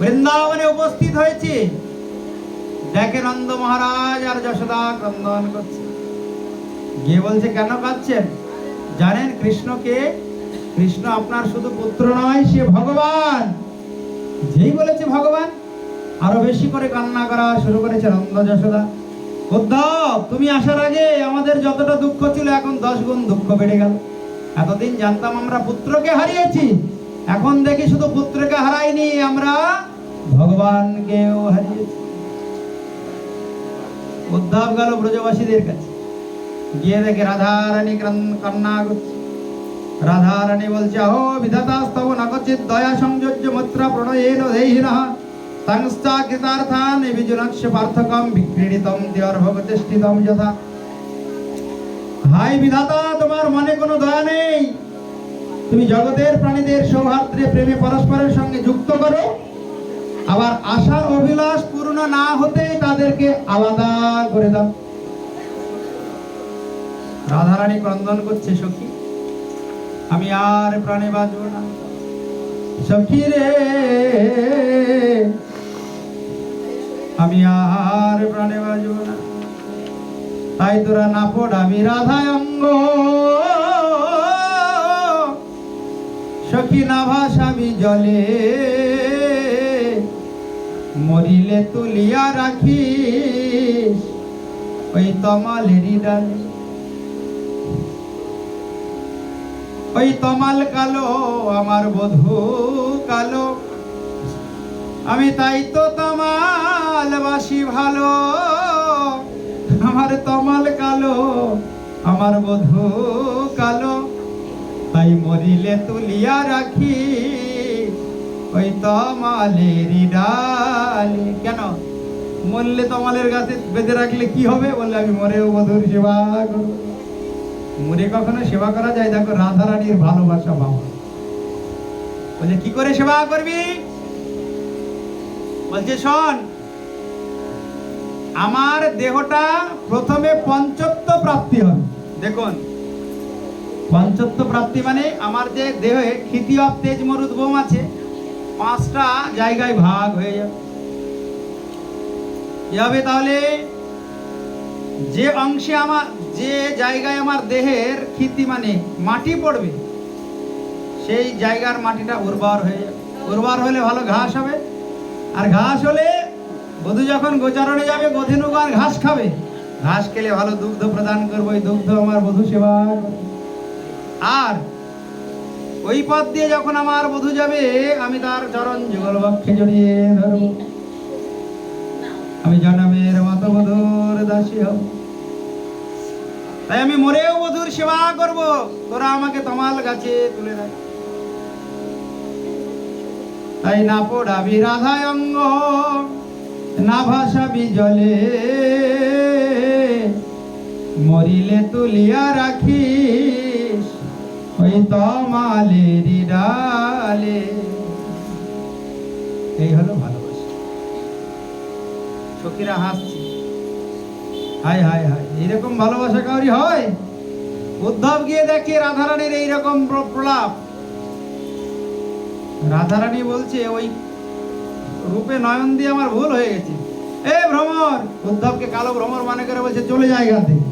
বৃন্দাবনে উপস্থিত হয়েছে। দেখে নন্দ মহারাজ আর যশোদা ক্রন্দন করছে। গিয়ে বলছে, কেন কাঁদছেন? জানেন কৃষ্ণকে? কৃষ্ণ আপনার শুধু পুত্র নয়, সে ভগবান। যেই বলেছে ভগবান, আরও বেশি করে কান্না করা শুরু করেছে নন্দ যশোদা। উদ্ধব, তুমি আসার আগে আমাদের যতটা দুঃখ ছিল, এখন দশ গুণ দুঃখ বেড়ে গেল। এতদিন জানতাম আমরা পুত্রকে হারিয়েছি। এখন দেখি শুধু পুত্রকে হারাইনি, আমরা ভগবানকেও হারিয়েছি উদ্ধব গেল ব্রজবাসীদের কাছে। গিয়ে দেখে রাধারানী কান্না করছে। রাধারানী বলছে অহো বিধাতা, স্তব নকচিত দয়া সংযোজ্য মুত্রা প্রণয়েন দেহিনঃ সংস্থা কৃতার্থান বিজুনক্ষ পার্থকম বিক্রীড়িতম দেওয়ার ভগতিষ্ঠিতম যথা। হাই বিধাতা, তোমার মনে কোনো দয়া নেই? তুমি জগতের প্রাণীদের সৌহার্দ্রে, প্রেমে পরস্পরের সঙ্গে যুক্ত করো। আবার আশা অভিলাষ পূর্ণ না হতে তাদেরকে আলাদা করে দাও। রাধারানী ক্রন্দন করছে, সখী। আমি আর প্রাণে বাঁচব না। সখী রে, আমি আর প্রাণে বাঁচব না। তাই তোরা না পড়াবি রাধায় অঙ্গ। সখী না ভাসাবি জলে। মরিলে তুলিয়া রাখি ওই তমালেরই ডালে ওই তমাল কালো, আমার বধু কালো। আমি তাই তো তমাল বাসি ভালো। আমার তমাল কালো, আমার বধু কালো। তাই মরিলে তুলিয়া রাখি ওই তমালেরই ডালে। কেন? মরলে তমালের গাছে বেঁধে রাখলে কি হবে? বললে, আমি মরেও বধুর সেবা করব। মরে কখনো সেবা করা যায়? দেখো রাধা রানীর ভালোবাসা বাবা। বলছে, কি করে সেবা করবি? বলছে, শোন, আমার দেহটা প্রথমে পঞ্চত্ব প্রাপ্তি হবে। দেখুন, পঞ্চত্ব প্রাপ্তি মানে আমার যে দেহে ক্ষিতি তেজ মরুদ্ভম আছে পাঁচটা জায়গায় ভাগ হয়ে যাবে। হবে তাহলে? যে অংশে আমার, যে জায়গায় আমার দেহের ক্ষিতি মানে মাটি পড়বে, সেই জায়গার মাটিটা উর্বর হয়ে যাবে। উর্বর হলে ভালো ঘাস হবে। আর ঘাস হলে বধূ যখন গোচারণে যাবে গধেনুগান ঘাস খাবে। ঘাস খেলে ভালো দুগ্ধ প্রদান করব ওই দুগ্ধ আমার বধূ সেবা। আর ওই পথ দিয়ে যখন আমার বধূ যাবে, আমি তার চরণ যুগল বক্ষে জড়িয়ে ধরবো। আমি জনমের মতো বধুর দাসী হব। তাই আমি মরেও বধুর সেবা করব। তোরা আমাকে তমাল গাছে তুলে রাখ। তাই না পড়াবি রাধায় অঙ্গ না ভাসাবি জলে মরিলে তুলিয়া রাখিস ওই তমালেরই ডালে। এই হলো ভালোবাসা। সখীরা হাসছে। হায় হায় হায় এইরকম ভালোবাসা কাউরি হয়? উদ্ধব গিয়ে দেখে রাধারানীর এইরকম প্র- প্রলাপ। রাধারানী বলছে ওই রূপে নয়ন দিয়ে আমার ভুল হয়ে গেছে। এ ভ্রমর! উদ্ধবকে কালো ভ্রমর মানে করে বলছে চলে যায় এখান থেকে।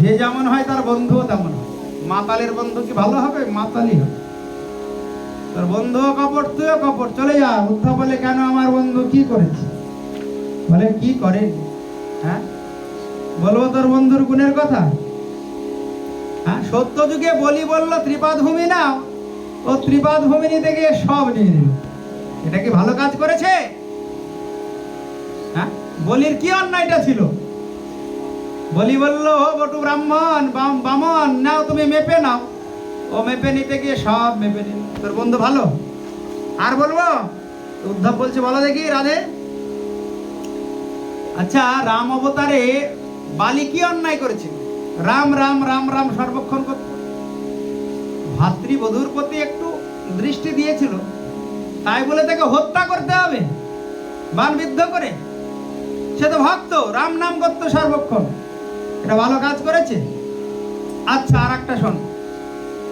যে যেমন হয় তার বন্ধুও তেমন হয়। মাতালের বন্ধু কি ভালো হবে? মাতালি হবে। তোর বন্ধুও কাপড়, তুইও কাপড়, চলে যা। উদ্ধব বলে কেন আমার বন্ধু কি করেছে? বলে, কি করে? হ্যাঁ? বলব তোর বন্ধুর গুণের কথা। হ্যাঁ? সত্য যুগে বলি বলল ত্রিপাদ ভূমি নাও ও ত্রিপাদ ভূমিনী থেকে সব নিয়ে নিল। এটা কি ভালো কাজ করেছে? হ্যাঁ? বলির কি অন্যায়টা ছিল? বলি বলল বটু ব্রাহ্মণ, বাম- বামন, নাও তুমি মেপে নাও। ও মেপে নিতে গিয়ে সব মেপে নিল। তোর বন্ধু ভালো? আর বলব? উদ্ধব বলছে, বলো দেখি, রাধে। আচ্ছা রাম অবতারে বালি কি অন্যায় করেছে? রাম রাম রাম রাম সর্বক্ষণ করত। ভাতৃবধূর প্রতি একটু দৃষ্টি দিয়েছিল। তাই বলে তাকে হত্যা করতে হবে, বান বিদ্ধ করে। সে তো ভক্ত, রাম নাম করতো সর্বক্ষণ। এটা ভালো কাজ করেছে? আচ্ছা আর একটা শোন।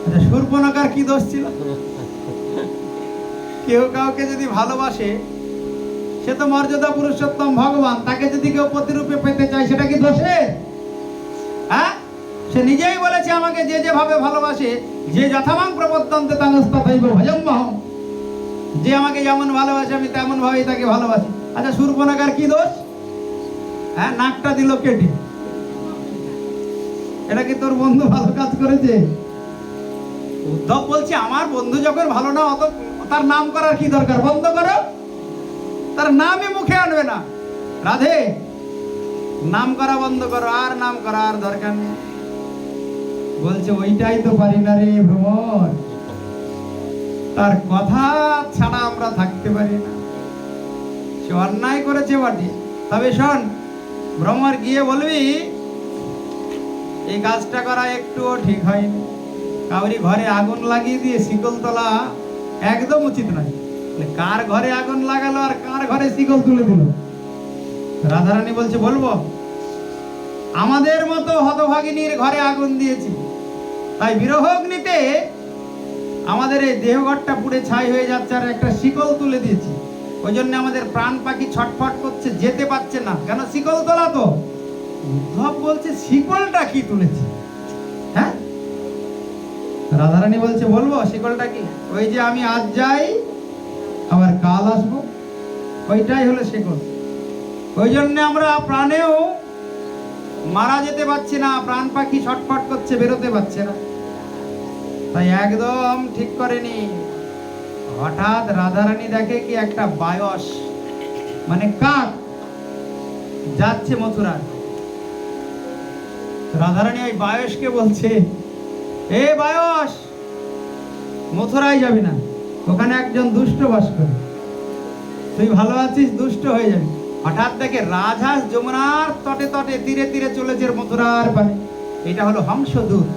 আচ্ছা সূর্পনকার কি দোষ ছিল? কেউ কাউকে যদি ভালোবাসে, সে তো মর্যাদা পুরুষোত্তম ভগবান, তাকে যদি কেউ প্রতিরূপে পেতে চায়, সেটা কি দোষে? হ্যাঁ? সে নিজেই বলেছে আমাকে, যে যেভাবে ভালোবাসে, যে যথামাং প্রবর্তন্তে তাঙ্গস্তাইব ভজম্মহম যে আমাকে যেমন ভালোবাসে, আমি তেমন ভাবেই তাকে ভালোবাসি। আচ্ছা সুরপনাকার কি দোষ? হ্যাঁ নাকটা দিল কেটে। এটা কি তোর বন্ধু ভালো কাজ করেছে? উদ্ধব বলছে, আমার বন্ধু যখন ভালো না, অত তার নাম করার কি দরকার? বন্ধ করো। তার নামই মুখে আনবে না। রাধে, নাম করা বন্ধ করো, আর নাম করার দরকার নেই। বলছে, ওইটাই তো পারি না রে ভ্রমণ তার কথা ছাড়া আমরা থাকতে পারি না। সে অন্যায় করেছে বটে। তবে শোন, ভ্রমর গিয়ে বলবি এই কাজটা করা একটুও ঠিক হয়নি। কাউরি ঘরে আগুন লাগিয়ে দিয়ে শিকল তোলা একদম উচিত নয়। কার ঘরে আগুন লাগালো আর কার ঘরে শিকল তুলে দিল? রাধারানী বলছে, বলব, আমাদের মতো হতভাগিনীর ঘরে আগুন দিয়েছি। তাই বিরহগ্নিতে আমাদের এই দেহঘরটা পুড়ে ছাই হয়ে যাচ্ছে আর একটা শিকল তুলে দিয়েছি। ওই জন্য আমাদের প্রাণ পাখি ছটফট করছে, যেতে পারছে না। কেন? শিকল তোলা তো। উদ্ধব বলছে, শিকলটা কি তুলেছি? হ্যাঁ? রাধারানী বলছে, বলব, শিকলটা কি? ওই যে আমি আজ যাই, আবার কাল আসব। ওইটাই হলো শিকল। ওই জন্য আমরা প্রাণেও মারা যেতে পারছি না, প্রাণ পাখি ছটফট করছে, বেরোতে পারছে না। তাই একদম ঠিক করেনি। হঠাৎ রাধারানী দেখে কি একটা বায়স মানে কাক, যাচ্ছে মথুরা রাধারানী ওই বায়সকে বলছে, এ বায়স, মথুরায় যাবি না, ওখানে একজন দুষ্ট বাস করে। তুই ভালো আছিস, দুষ্ট হয়ে যাবি। হঠাৎ দেখে রাজহাঁস যমুনার তটে তটে তীরে তীরে চলেছে মথুরার পানে। এটা হলো হংসদূত।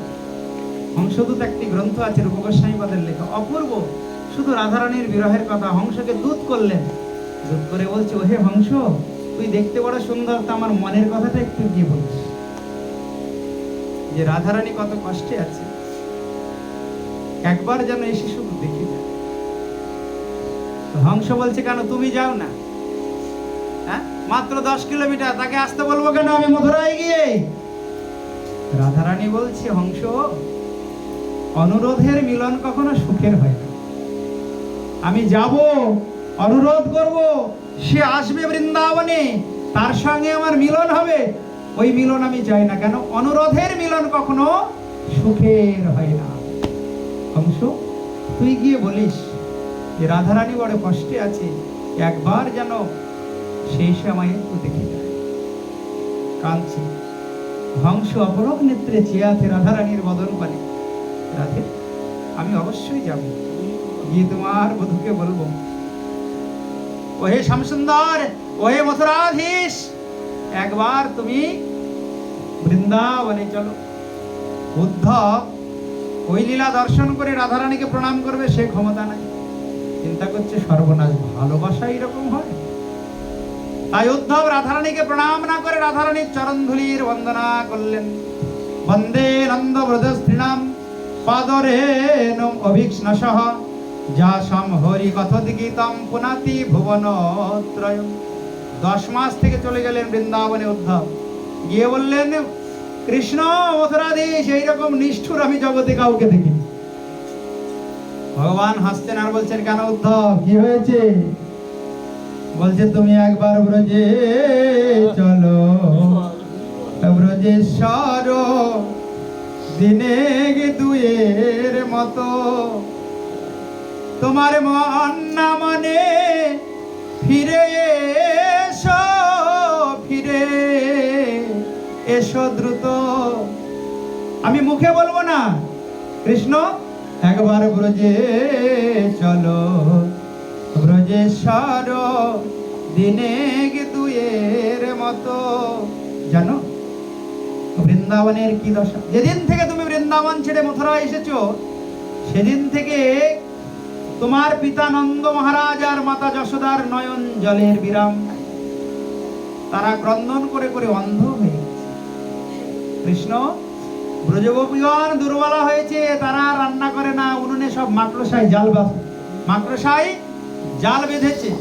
হংসদূত একটি গ্রন্থ আছে রূপগোস্বামীপাদের লেখা। অপূর্ব, শুধু রাধারানীর বিরহের কথা। হংসকে দূত করলেন। দূত করে বলছে, ওহে হংস, তুই দেখতে বড় সুন্দর, তা আমার মনের কথাটা একটু গিয়ে বলিস। যে রাধারানী কত কষ্টে আছে। একবার যেন এসে শুধু দেখে হংস বলছে কেন? তুমি যাও না। হ্যাঁ? মাত্র দশ কিলোমিটার, তাকে আসতে বলব কেন? আমি মথুরায় গিয়ে। রাধারানী বলছে, হংস, অনুরোধের মিলন কখনো সুখের হয় না। আমি যাব, অনুরোধ করব, সে আসবে বৃন্দাবনে, তার সঙ্গে আমার মিলন হবে। ওই মিলন আমি চাই না কেন? অনুরোধের মিলন কখনো সুখের হয় না। হংস তুই গিয়ে বলিস যে রাধারানী বড় কষ্টে আছে, একবার যেন সেই সময় একটু দেখে কাঁদছে। হংস অপরক নেত্রে চেয়ে আছে রাধারানীর বদন পানে। রাধে, আমি অবশ্যই যাব। গিয়ে তোমার বধূকে বলব। ওহে শ্যামসুন্দর, ওহে মথুরাধীশ, একবার তুমি বৃন্দাবনে চলো। উদ্ধব ওই লীলা দর্শন করে রাধারানীকে প্রণাম করবে, সে ক্ষমতা নাই। চিন্তা করছে সর্বনাশ, ভালোবাসা এরকম হয়? তাই উদ্ধব রাধারানীকে প্রণাম না করে রাধারানীর চরণ ধুলির বন্দনা করলেন। বন্দে নন্দ ব্রজ স্ত্রীণাম পাদরে অভিক্ষ্ণসহ যা সম হরি কথতি পুনাতি ভুবন ত্রয় দশ মাস থেকে চলে গেলেন বৃন্দাবনে উদ্ধব। গিয়ে বললেন কৃষ্ণ মথুরাধীশ এইরকম নিষ্ঠুর আমি জগতে কাউকে দেখিনি। ভগবান হাসছেন আর বলছেন, কেন উদ্ধব? কি হয়েছে? বলছে, তুমি একবার ব্রজে চলো। ব্রজেশ্বর দিনে গে দুয়ের মতো। তোমার মন না মনে ফিরে এসো দ্রুত। আমি মুখে বলব না। কৃষ্ণ? একবার ব্রজে চলো। ব্রজেশ্বর দিনে দুয়ের মতো। জানো? বৃন্দাবনের কি দশা? যেদিন থেকে তুমি বৃন্দাবন ছেড়ে মথুরা এসেছ, সেদিন থেকে তোমার পিতা নন্দ মহারাজ আর মাতা যশোদার নয়ন জলের বিরাম। তারা ক্রন্দন করে করে অন্ধ হয়ে কৃষ্ণ, ব্রজগোপীগণ দুর্বলা হয়েছে, তারা রান্না করে না, উনুনে সব মাকড়সাই জাল বাস মাকড়সাই জাল বেঁধেছে।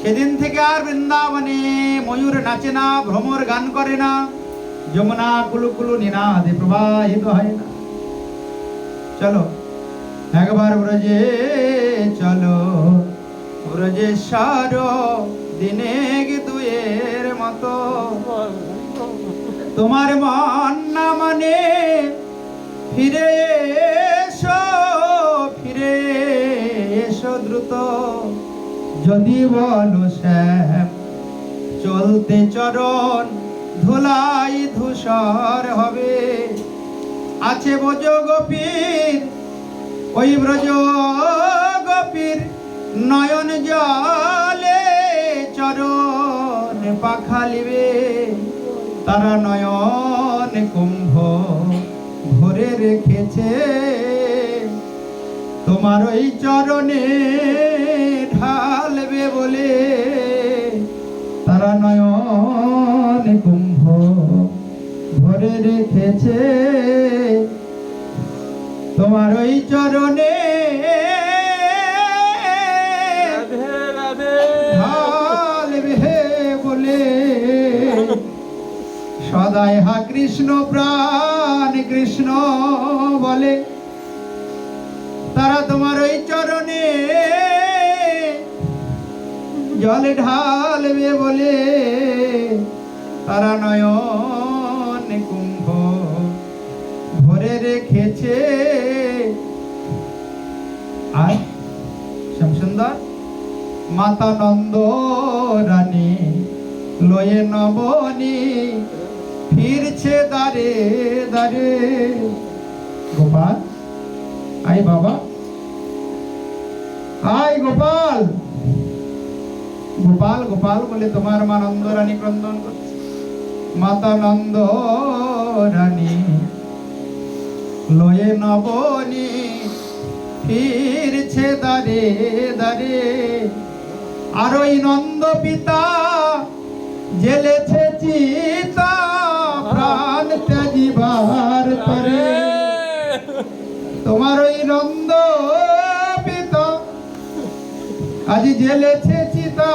সেদিন থেকে আর বৃন্দাবনে ময়ূর নাচে না, ভ্রমর গান করে না, যমুনা কুলু কুলু নিনাদে প্রবাহিত হয় না। চলো, একবার ব্রজে চলো ব্রজে ব্রজেশ্বর দিনে দুয়ের মতো। তোমার মন না মানে ফিরে এসো ফিরে এসো দ্রুত। যদি বলো শ্যাম, চলতে চরণ, ধুলাই ধূসর হবে। আছে ব্রজ গোপীর, ওই ব্রজ গোপীর নয়ন জলে চরণ পাখালিবে। তারা নয়ন কুম্ভ ভরে রেখেছে। তোমার ওই চরণে ঢালবে বলে তারা নয়ন কুম্ভ ভরে রেখেছে। তোমার ওই চরণে সদাই হা কৃষ্ণ প্রাণ, কৃষ্ণ বলে। তারা তোমার ওই চরণে জলে ঢালবে বলে। তারা নয়ন কুম্ভ ভরে রেখেছে। আর শ্যামসুন্দর, মাতা নন্দ রানী, লয়ে নবনী ফিরছে দারে দারে গোপাল? আই বাবা। আই গোপাল। গোপাল গোপাল বলে তোমার মা নন্দ রানী ক্রন্দন করছে। মাতা নন্দ রানী লয়ে নবনী ফিরছে দারে দারে আর ওই নন্দ পিতা জেলেছে চিতা। ত্যাজিবার পরে। তোমার ওই নন্দ পিতা, আজ জেলেছে চিতা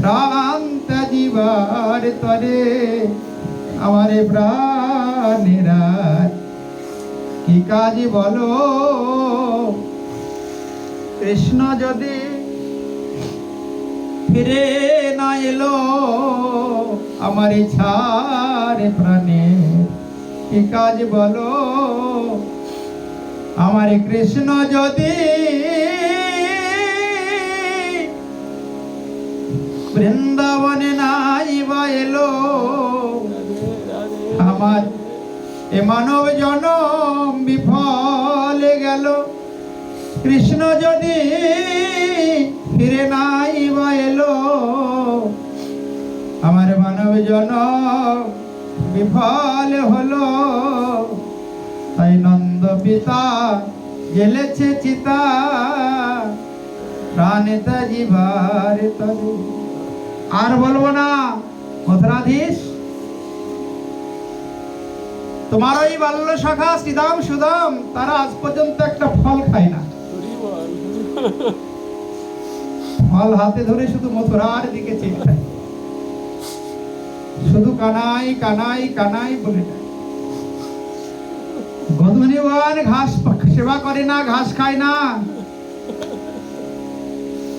প্রাণ ত্যাজিবার তরে। আমারে প্রাণেরা, কি কাজ বলো? কৃষ্ণ যদি ফিরে না এলো, আমার ছাড়ে প্রাণে। কি কাজ বলো? আমার কৃষ্ণ যদি বৃন্দাবনে নাই বা এলো, আমার এ মানব জনম বিফলে গেল। কৃষ্ণ যদি ফিরে নাই বা এলো, আমার মানব জনম বিফল হলো। তাই নন্দ পিতা জেলেছে চিতা। প্রাণে তরে। আর বলব না মথুরাধীশ। তোমার ওই বাল্য শাখা শ্রীদাম সুদাম তারা আজ পর্যন্ত একটা ফল খায় না। ফল হাতে ধরে শুধু মথুরার দিকে চেয়ে থাকে। শুধু কানাই কানাই কানাই বলে গধুনিবান ঘাস সেবা করে না, ঘাস খায় না।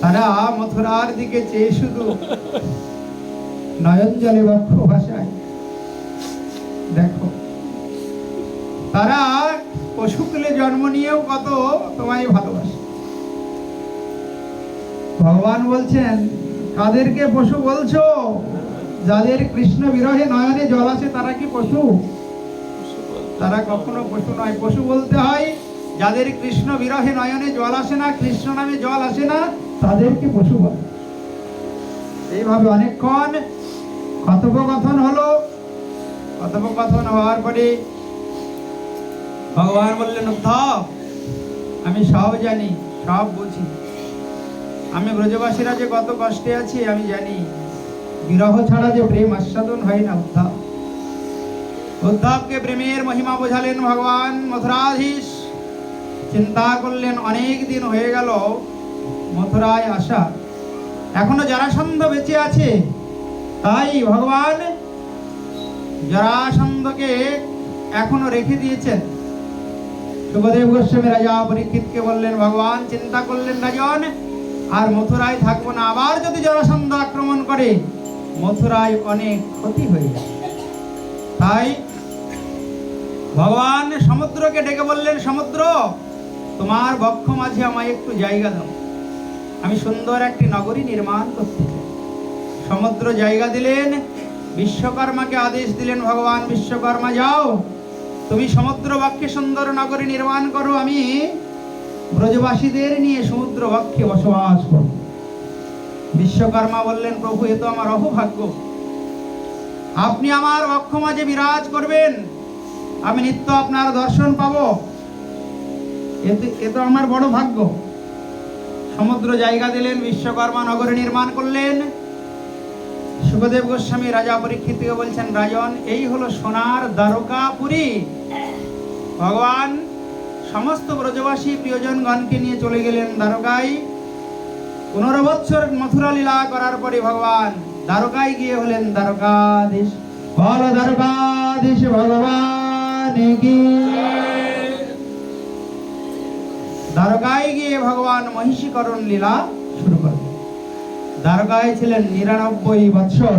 তারা মথুরার দিকে চেয়ে শুধু নয়ন জলে বক্ষ ভাষায় দেখো, তারা পশুকুলে জন্ম নিয়েও কত তোমায় ভালোবাসে। ভগবান বলছেন, কাদেরকে পশু বলছো? যাদের কৃষ্ণ বিরহে নয়নে জল আসে তারা কি পশু? তারা কখনো পশু নয়। পশু বলতে হয় যাদের কৃষ্ণ বিরহে নয়নে জল আসে না কৃষ্ণ নামে জল আসে না তাদেরকে পশু বলে। এইভাবে অনেকক্ষণ কথোপকথন হলো। কথোপকথন হওয়ার পরে ভগবান বললেন উদ্ধব আমি সব জানি সব বুঝি। আমি ব্রজবাসীরা যে কত কষ্টে আছি আমি জানি। বিরহ ছাড়া যে প্রেম আস্বাদন হয় না উদ্ধব উদ্ধবকে প্রেমের মহিমা বোঝালেন ভগবান মথুরাধীশ। চিন্তা করলেন, অনেক দিন হয়ে গেল, মথুরায় আসা। এখনও জরাসন্ধ বেঁচে আছে। তাই ভগবান জরাসন্ধকে এখনও রেখে দিয়েছেন। সুখদেব গোস্বামী রাজা পরীক্ষিতকে বললেন, ভগবান, চিন্তা করলেন রাজন আর মথুরায় থাকব না। আবার যদি জরাসন্ধ আক্রমণ করে মথুরায় অনেক ক্ষতি হয়ে যাবে তাই ভগবান সমুদ্রকে ডেকে বললেন, সমুদ্র, তোমার বক্ষ মাঝে আমায় একটু জায়গা দাও। আমি সুন্দর একটি নগরী নির্মাণ করতে চাই। সমুদ্র জায়গা দিলেন, বিশ্বকর্মাকে আদেশ দিলেন, ভগবান বিশ্বকর্মা, যাও। তুমি সমুদ্র বক্ষে সুন্দর নগরী নির্মাণ করো। আমি ব্রজবাসীদের নিয়ে সমুদ্র বক্ষে বসবাস করব। বিশ্বকর্মা বললেন, প্রভু, এ তো আমার অপভাগ্য আপনি আমার বক্ষ মাঝে বিরাজ করবেন, আমি নিত্য আপনার দর্শন পাবো। এ তো আমার বড় ভাগ্য। সমুদ্র জায়গা দিলেন, বিশ্বকর্মা নগরী নির্মাণ করলেন। সুখদেব গোস্বামী রাজা পরীক্ষিত থেকে বলছেন, রাজন, এই হলো সোনার দ্বারকাপুরী ভগবান, সমস্ত ব্রজবাসী প্রিয়জনগণকে নিয়ে চলে গেলেন দ্বারকায়। পনেরো বৎসর মথুরা লীলা করার পরে ভগবান দ্বারকায় গিয়ে হলেন দ্বারকাধীশ। বল দ্বারকাধীশ ভগবান দ্বারকায় গিয়ে ভগবান মহিষীকরণ লীলা শুরু করলেন। দ্বারকায় ছিলেন নিরানব্বই বৎসর।